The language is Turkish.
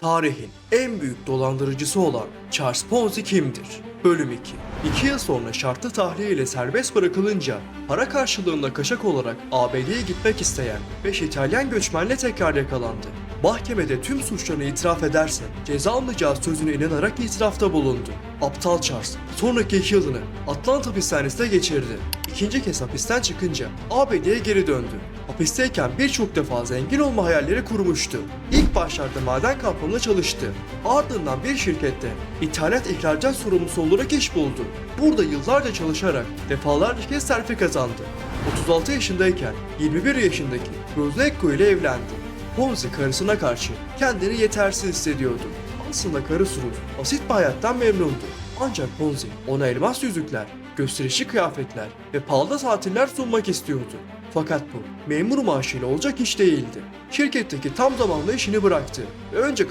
Tarihin en büyük dolandırıcısı olan Charles Ponzi kimdir? Bölüm 2 İki yıl sonra şartlı tahliye ile serbest bırakılınca para karşılığında kaşak olarak ABD'ye gitmek isteyen 5 İtalyan göçmenle tekrar yakalandı. Mahkemede tüm suçlarını itiraf ederse ceza almayacağı sözüne inanarak itirafta bulundu. Aptal Charles sonraki iki yılını Atlanta hapishanesinde geçirdi. İkinci kez hapisten çıkınca ABD'ye geri döndü. Hapisteyken birçok defa zengin olma hayalleri kurmuştu. İlk başlarda maden kaplanında çalıştı. Ardından bir şirkette ithalat ihracat sorumlusu olarak iş buldu. Burada yıllarca çalışarak defalarca kez terfi kazandı. 36 yaşındayken 21 yaşındaki Rozneko ile evlendi. Ponzi karısına karşı kendini yetersiz hissediyordu. Aslında karısı Ruth basit bir hayattan memnundu. Ancak Ponzi ona elmas yüzükler, gösterişli kıyafetler ve pahalı tatiller sunmak istiyordu. Fakat bu memur maaşıyla olacak iş değildi. Şirketteki tam zamanlı işini bıraktı ve önce